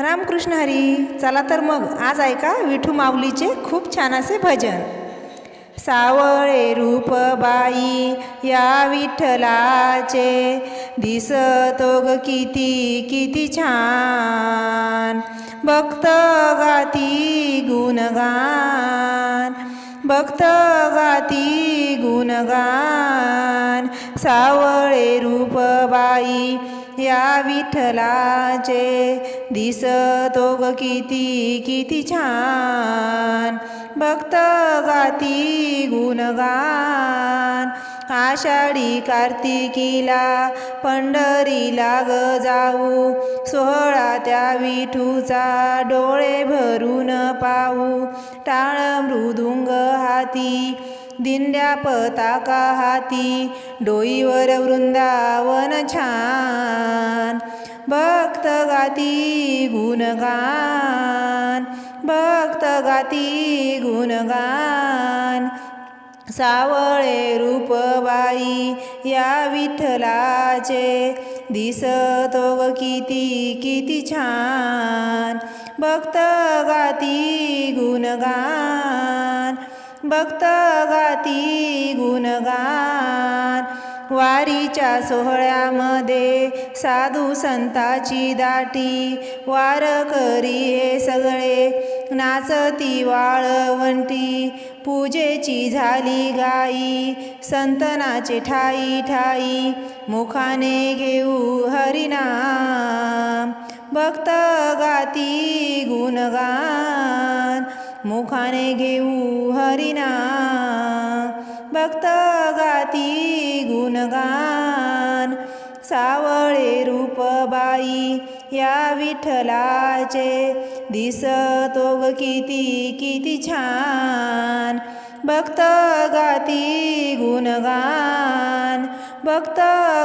रामकृष्ण हरी चला तर मग आज ऐका विठू माऊलीचे खूप छान असे भजन. सावळे रूप बाई या विठ्ठलाचे दिसतो किती किती छान. भक्त गाती गुणगान. भक्त गाती गुणगान. सावळे रूप बाई या विठ्ठलाचे दिसतो ग किती किती छान. भक्त गाती गुणगान. आषाढी कार्तिकीला पंढरीला ग जाऊ. सोहळा त्या विठूचा डोळे भरून पाहू. टाळ मृदुंग हाती दिंड्या पताका हाती डोईवर वृंदावन छान. भक्त गाती गुणगान भक्त गाती गुणगान. सावळे रूपबाई या विठ्ठलाचे. दिसतो ग किती किती छान. भक्त गाती गुणगान. भक्त गाती वारीच्या सोहळ्यामध्ये साधू संताची दाटी वारकरी हे सगळे. नाचती वाळवंटी पूजेची झाली गाई संतनाचे ठाई ठाई मुखाने घेऊ हरिनाम. भक्त गाती गुणगान मुखाने घेऊ हरिनाम. भक्त गाती गुणगान. सावळे रूपबाई या विठ्ठलाचे. दिसतो ग किती किती छान. भक्त गाती गुणगान भक्त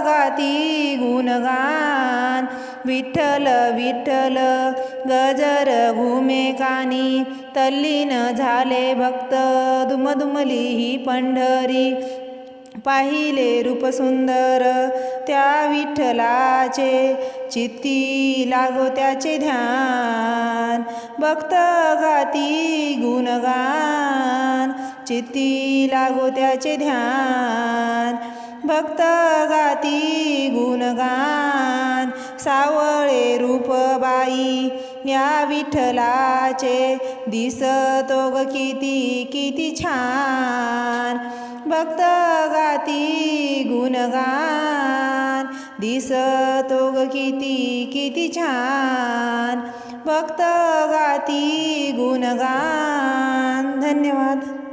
गाती गुणगान. विठ्ठल विठ्ठल गजर घुमे कानी तल्लीन झाले भक्त दुमदुमली ही पंढरी. पाहिले रूपसुंदर त्या विठ्ठलाचे चित्ती लागो त्याचे ध्यान. भक्त गाती गुणगान चित्ती लागो त्याचे ध्यान. भक्त गाती गुणगान सावळे रूपबाई या विठ्ठलाचे दिसतो ग किती किती छान. भक्त गाती गुणगान दिसतो ग किती किती छान. भक्त गाती गुणगान. धन्यवाद.